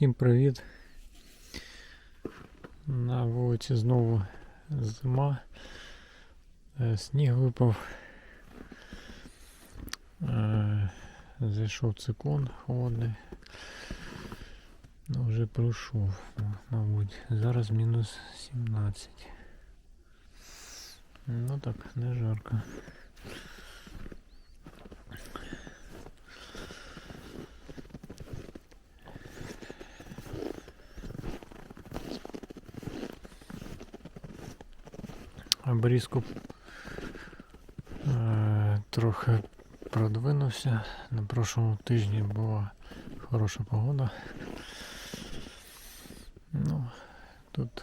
Всім привіт. На вулиці знову зима. Е, Сніг випав. Е, Зайшов циклон холодний. Ну, вже пройшов, мабуть. Зараз мінус 17. Ну так, не жарко. Обрізку е, трохи продвинувся. На прошлому тижні була хороша погода. Ну, тут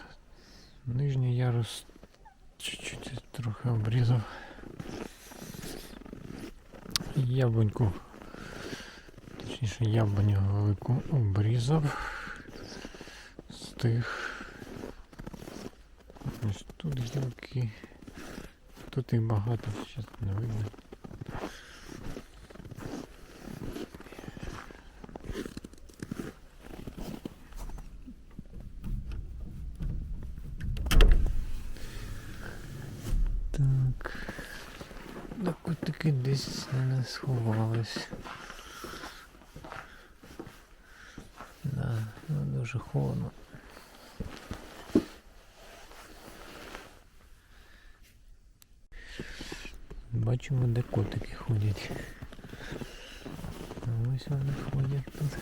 нижній ярус чуть-чуть трохи обрізав. Яблуньку, точніше яблуню велику обрізав. Стих. Ось тут гілки. Тут їх багато, зараз не видно. Так. Да котики десь не сховались. Да, ну дуже холодно. Бачимо, де котики ходять. Ось вони ходять тут.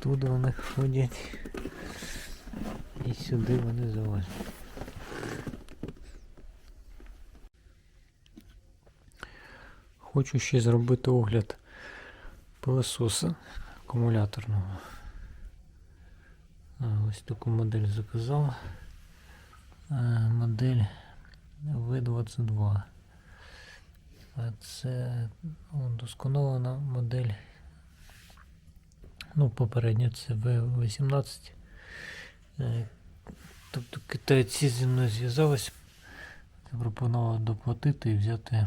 Тут вони ходять. І сюди вони залазять. Хочу ще зробити огляд пилососа акумуляторного. Ось таку модель заказав. Модель V22. А це удосконалена модель. Ну, попередня це V18. Е, Тобто китайці зі мною зв'язалися, запропонували доплатити і взяти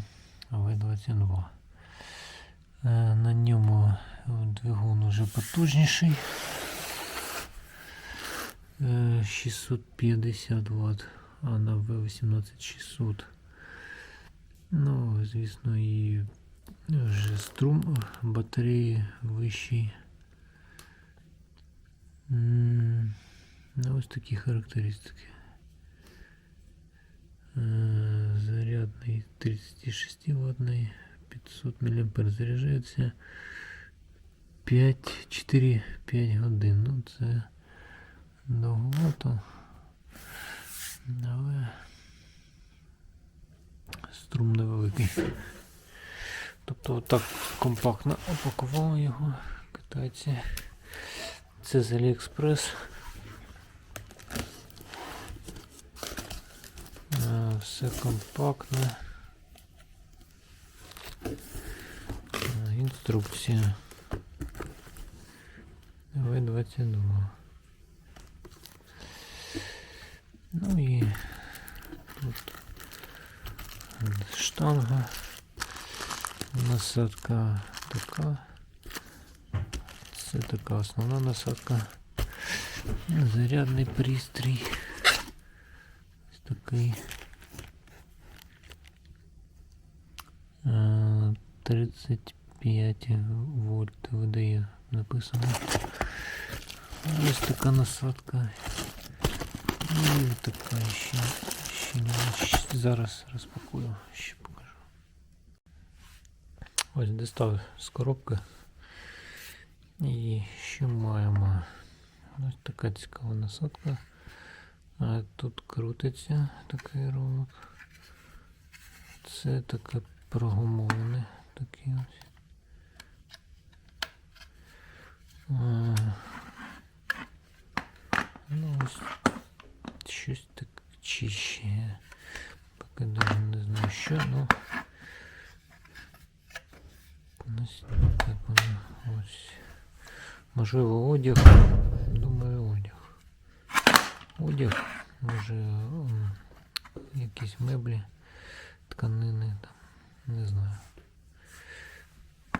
V22. Е, На ньому двигун уже потужніший. Е, 650 Вт, а на V18 600. Ну, звісно, і вже струм батареї вищий. Ну, ось такі характеристики. Е, Зарядний 36 ваттный 500 мА заряджається 5, 4-5 годин. Ну це довгото. Але струм невеликий. Тобто отак компактно опакували його китайці. Це з AliExpress. Е, Все компактне. Е, Інструкція. В22. Ну і тут штанга. Насадка така. Це така основна насадка. Зарядний пристрій. Ось такий. Е, 35 вольт видає написано. Ось така насадка. І така ще. ще не зараз розпакую, ще покажу. Ось дістав з коробки. І що маємо? Ось така цікава насадка. А тут крутиться такий ролик. Це таке прогумоване. Такі ось. Ну ось щось так чище. Поки навіть не знаю що, ну. Так воно ось. Можливо, одяг. Думаю, одяг. Одяг, може якісь меблі, тканини там, не знаю.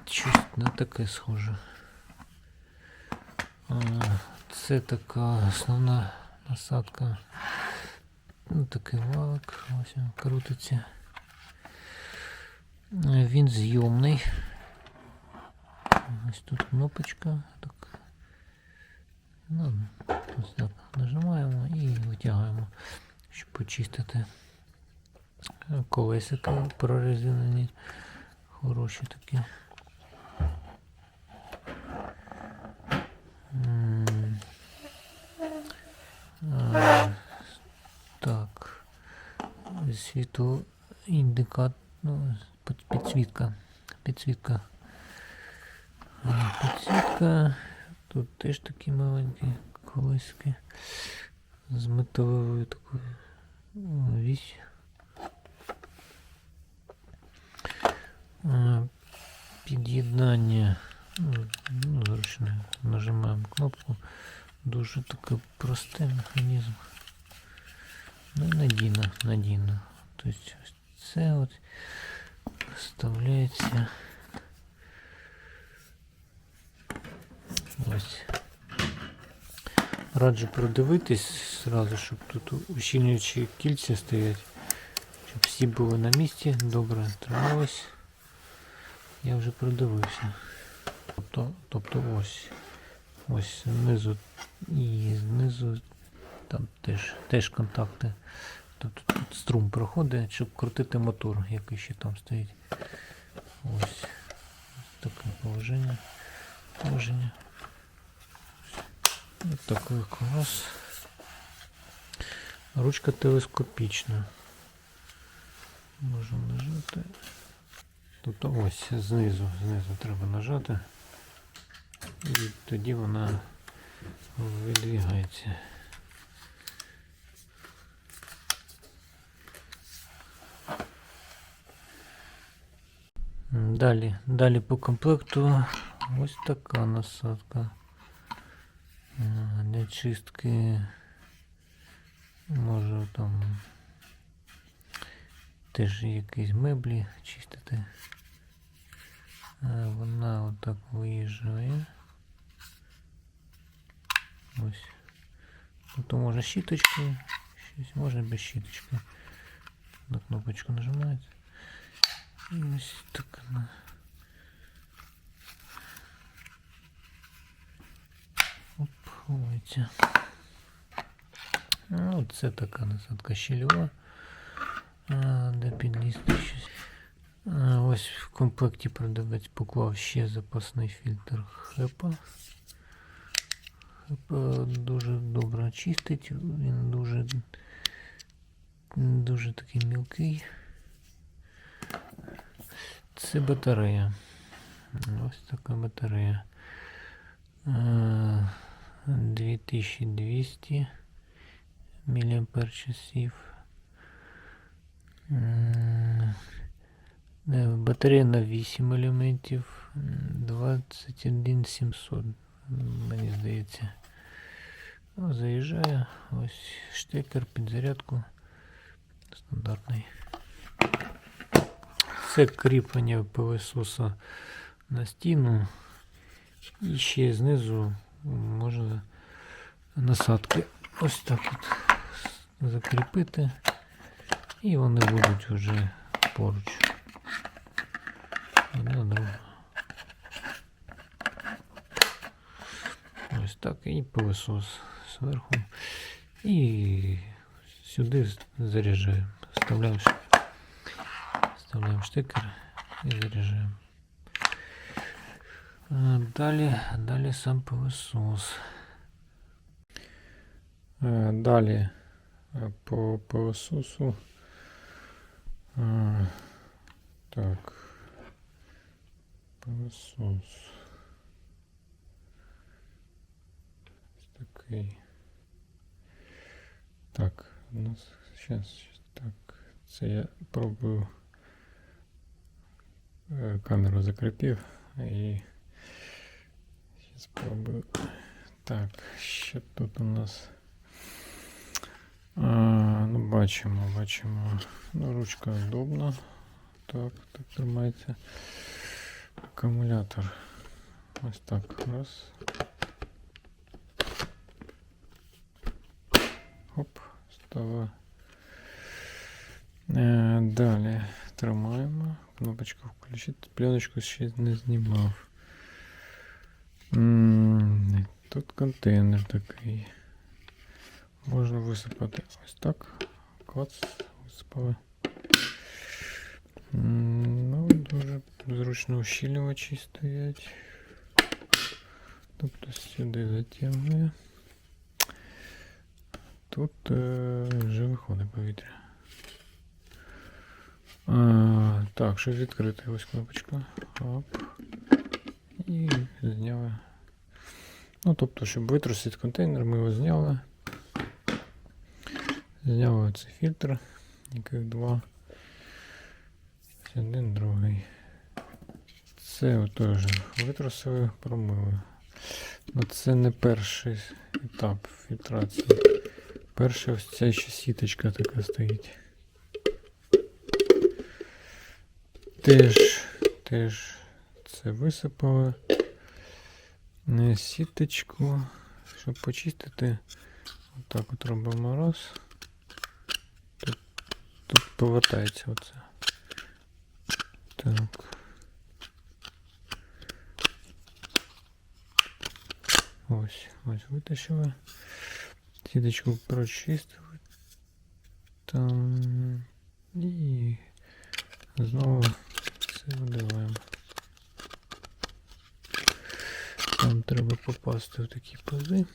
Щось на таке схоже. А, Це така основна насадка. Ну, такий валик, ось він крутиться. Він зйомний. Ось тут кнопочка. Так. Ну, так нажимаємо і витягуємо, щоб почистити. Колесика прорезинені. Хороші такі. М. А, Так. Світлоіндикат. Ну, підсвітка. Підсвітка. Підсвітка. Тут теж такі маленькі колески. З металевою такою вісь. Під'єднання. Ну, ну, зручне. Нажимаємо кнопку. Дуже такий простий механізм. Ну, надійно, надійно. Тобто це от вставляється. Ось. Раджу продивитись зразу, щоб тут ущільнюючі кільця стоять. Щоб всі були на місці, добре тримались. Я вже продивився. Тобто, тобто ось. Ось знизу і знизу там теж, теж контакти. Тобто тут струм проходить, щоб крутити мотор, який ще там стоїть. Ось. Таке положення. Положення. Ось такий клас. Ручка телескопічна. Можемо нажати. Тобто ось знизу, знизу треба нажати. І тоді вона видвигається. Далі, далі по комплекту ось така насадка. А, Для чистки може там теж якісь меблі чистити. А, Вона отак виїжджає. Ось. Тут можна щіточкою, щось можна без щіточки. На кнопочку нажимається. І ось так вона. Оп, ховається. Ну, це така насадка щільова. А, де підлізти щось. А, ось в комплекті продавець поклав ще запасний фільтр хепа. Хепа дуже добре чистить, він дуже, дуже такий мілкий. Це батарея. Ось така батарея. Е, 2200 мАч часів. М, е, Батарея на 8 елементів. 21700. Мені здається. Заїжджає. Ось штекер під зарядку. Стандартний. Це кріплення пилососа на стіну. І ще знизу можна насадки ось так от закріпити. І вони будуть вже поруч. Одна друга. Ось так. І пилосос зверху. І сюди заряджаємо. Вставляємо ш- Вставляємо штекер і заряджаємо. Е, Далі, далі сам пилосос. Е, Далі е, по пилососу. Е, Так. Пилосос. Ось такий. Так, у нас зараз так. Це я пробую. Е, камеру закріпив і спробую. Так, що тут у нас? А, ну Бачимо, бачимо. ну Ручка удобна. Так, так тримається. Акумулятор. Ось так. Раз. Оп, стало. Е, далі. тримаємо. Кнопочку включити. Пленочку ще не знімав. М, Тут контейнер такий. Можна висипати ось так. Клац, висипали. М, Ну, дуже зручно ущільнювачі стоять. Тобто сюди затягує. Тут е, вже виходить повітря. Так, щось відкрите. Ось кнопочка. Оп. І зняли. Ну, тобто, щоб витрусити контейнер, ми його зняли. Зняли цей фільтр, яких два. Один, другий. Це теж витрусили, промили. Ну, це не перший етап фільтрації. Перша ось ця ще сіточка така стоїть. Теж, теж це висипали. Сіточку, щоб почистити. Отак от робимо раз. Тут, тут повертається оце. Так. Ось, ось витащили. Сіточку прочистили. Там і знову все видаваємо. Там треба попасти в такі пази.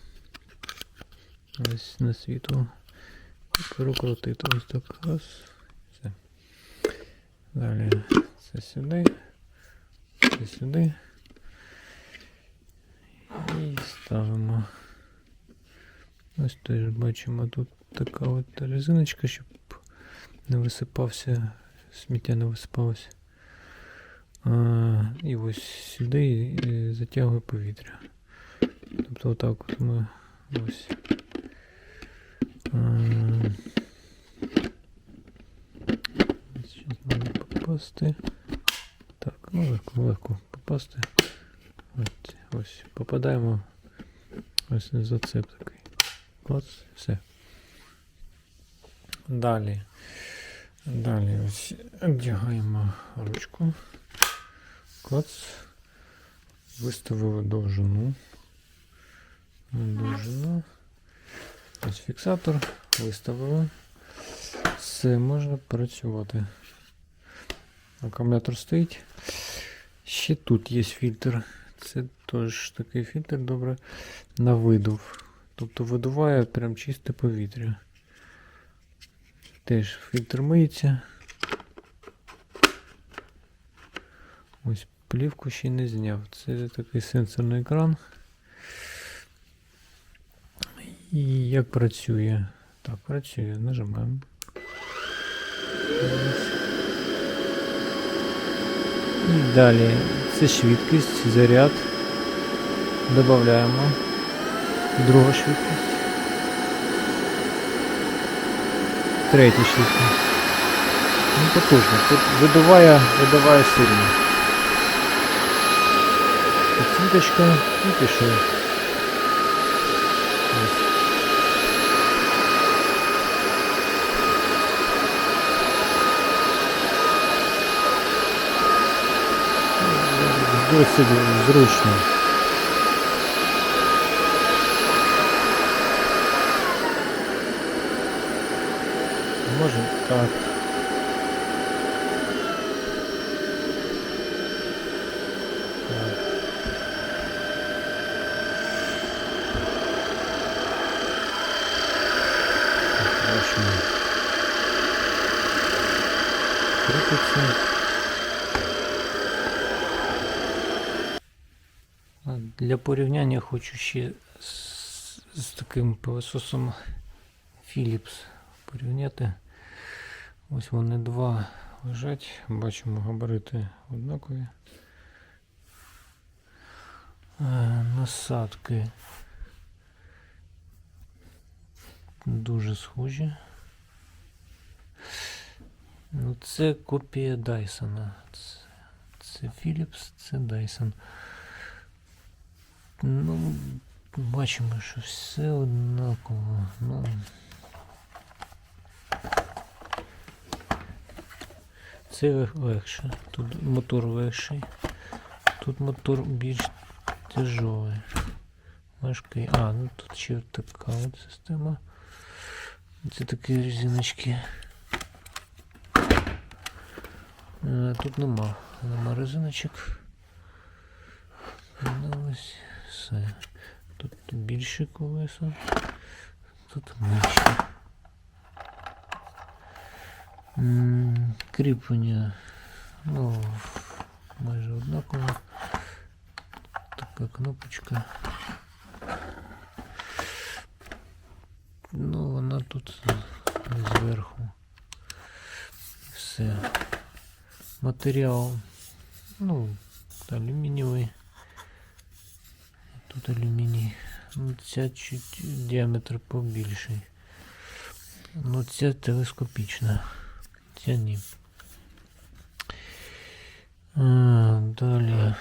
Ось на світло. Перекрутити ось так раз. Все. Далі це сюди. Це сюди. І ставимо. Ось теж бачимо тут така от резиночка, щоб не висипався, сміття не висипалося. І ось сюди е, затягує повітря. Тобто отак от ми ось. Зараз треба попасти. Так, ну легко, легко попасти. Ось, ось попадаємо. Ось зацеп такий. Клац, все. Далі. Далі ось одягаємо ручку. Клац. Виставили довжину. Довжина. Ось фіксатор. Виставили. Все, можна працювати. Акумулятор стоїть. Ще тут є фільтр. Це теж такий фільтр добре на видув. Тобто видуває прям чисте повітря. Теж фільтр миється. Ось плівку ще не зняв. Це такий сенсорний екран. І як працює? Так, працює, нажимаємо. І далі це швидкість, заряд. Додаємо. Друга швидкість. Третя швидкість. Ну, потужно. Тут видуває, видуває сильно. Підсвіточка і пішов. Ось. Досить зручно. Може так. Так. Хорошо. Крутиться. А Для порівняння хочу ще з, з таким пилососом Philips порівняти. Ось вони два лежать. Бачимо габарити однакові. Е, Насадки дуже схожі. Ну, це копія Дайсона. Це, це Philips, це Dyson. Ну, бачимо, що все однаково. Ну, Це легше, тут мотор легший, тут мотор більш тяжовий. Важкий. А, ну тут ще така от система. Це такі резиночки. Е, тут нема, нема резиночок. Ну, ось. все. Тут більше колеса. Тут менше. М, Кріплення. Ну, майже однаково. Така кнопочка. Ну, вона тут зверху. Все. Матеріал. Ну, алюмінієвий. Тут алюміній. Ну, ця чуть діаметр побільший. Ну, ця телескопічна. Ця ні. А, далі.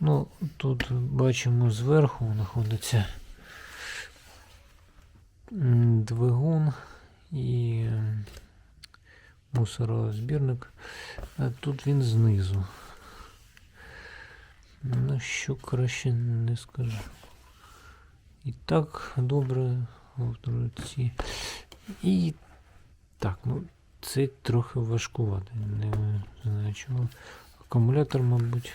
Ну, тут бачимо зверху знаходиться двигун і мусорозбірник. А тут він знизу. Ну, що краще не скажу. І так добре в руці. І так, ну це трохи важкувати. Не знаю чого. Акумулятор, мабуть.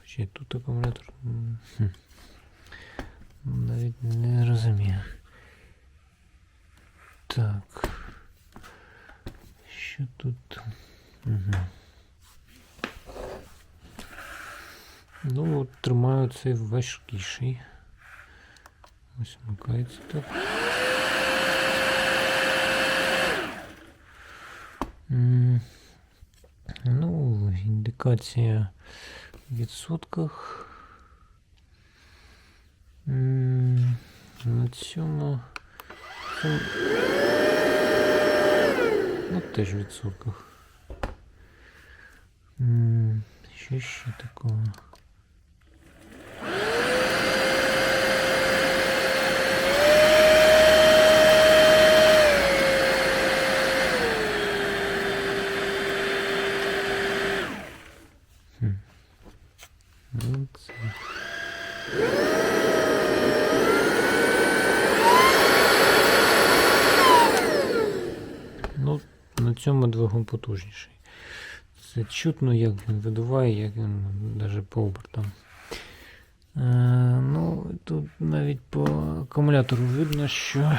Хоча тут акумулятор. хм. Навіть не розумію. Так. Що тут? Угу. Ну, тримаю цей важкіший. Ось вмикається так. Ну, індикація в відсотках. На цьому- Ну, теж в відсотках. Що ще такого? Хм. Ну, це... Ну, на цьому двигун потужніший. Це чутно, як він видуває, як він навіть по обертам. Е, ну, тут навіть по акумулятору видно, що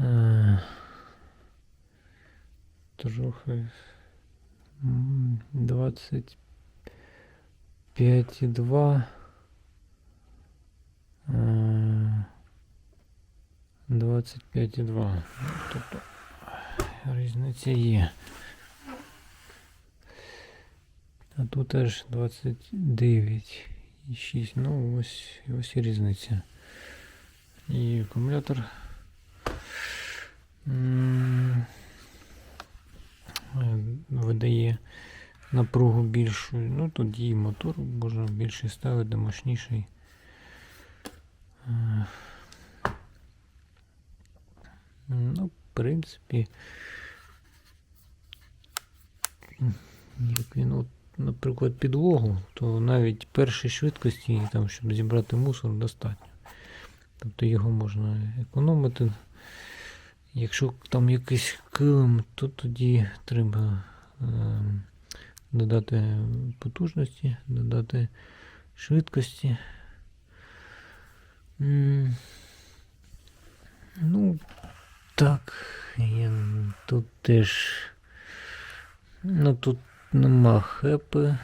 е, трохи м, 25,2 е, 25,2. Ну, Тобто різниця є. А тут теж 29,6. Ну, ось, ось і різниця. І акумулятор. Видає напругу більшу. Ну, тоді і мотор можна більше ставити, мощніший. Е, Ну, принципі, як він, от, наприклад, підлогу, то навіть першій швидкості, там, щоб зібрати мусор, достатньо. Тобто його можна економити. Якщо там якийсь килим, то тоді треба е, додати потужності, додати швидкості. Ну, так, тут теж. Ну тут нема хепи.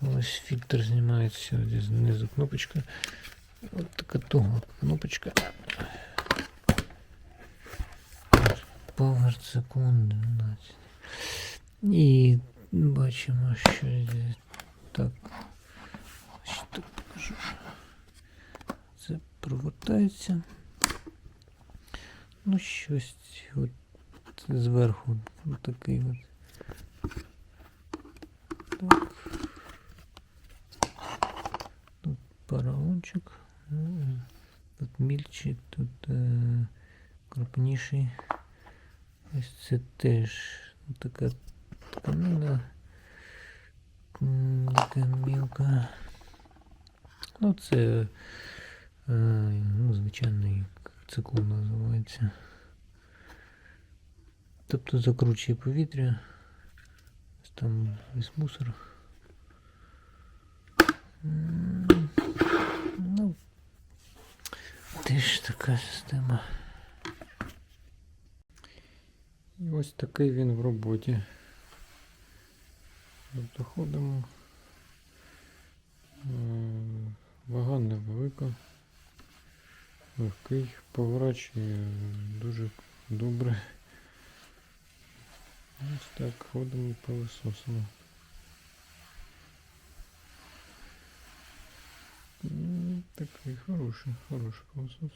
Ось фільтр знімається знизу кнопочка. От така туга кнопочка. Power секунди 12. І бачимо, що так. Ось так покажу. Це провертається. Ну, щось от зверху такий от. Так. Тут поролончик. Ну, Тут мільчик, тут е, крупніший. Ось це теж така тканина. Така мілка. Ну, це е, ну, звичайний циклон називається. Тобто закручує повітря. Там весь мусор. Ну, теж така система. І ось такий він в роботі. Тобто ходимо. Е, Вага невелика. Легкий, поворачує дуже добре. Ось так ходимо пилососимо. М, Такий хороший, хороший пилосос.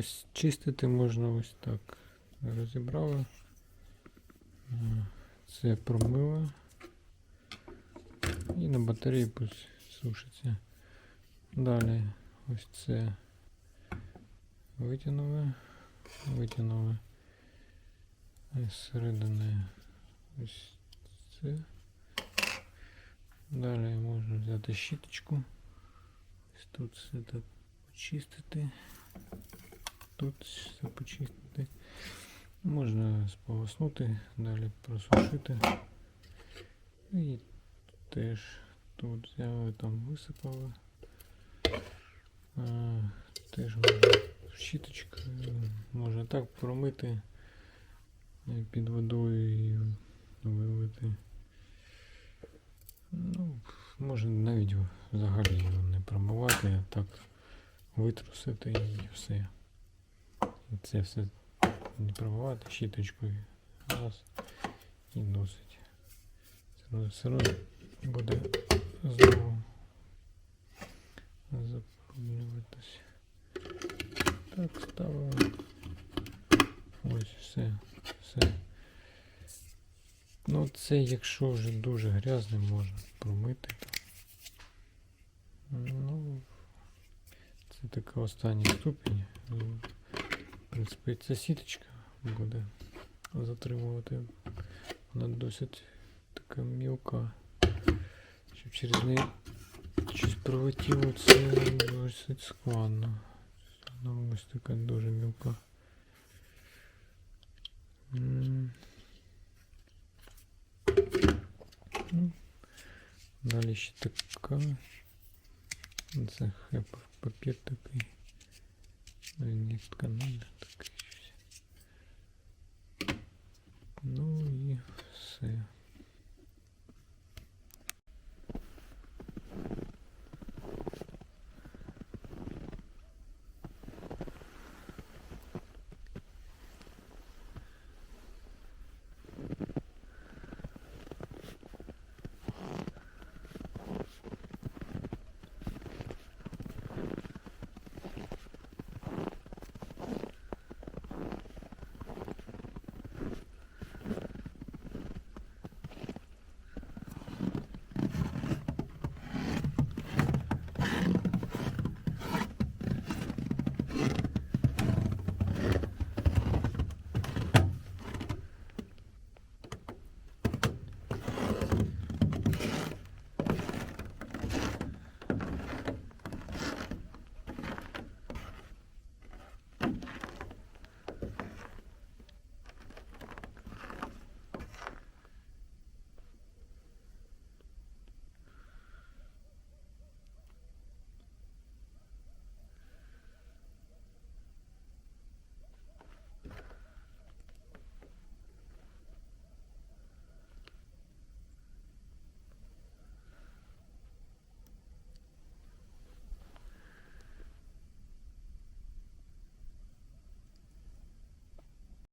Ось чистити можна ось так. Розібрали. Це промила. І на батареї пусть сушиться. Далі ось це витягнули. Витягнули. Зсередини ось це. Далі можна взяти щіточку. Ось тут все так почистити тут все почистити. Можна сполоснути, далі просушити. І теж тут взяли, там висипали. А, теж можна щіточкою, можна так промити е, під водою і вилити. Ну, можна навіть взагалі його не промивати, а так витрусити і все. Це все не промивати щіточкою. Раз і досить. Це все одно буде знову запруднюватись. Так, ставимо. Ось все. Все. Ну це якщо вже дуже грязне, можна промити. Ну, це така остання ступінь. Ну, В принципі, ця сіточка буде затримувати. Вона досить така мілка. Щоб через неї щось пролетіло, це досить складно. Вона ось така дуже мілка. М. Ну, Далі ще така. Це хеп папір такий. Нитка надо, так і Ну и все.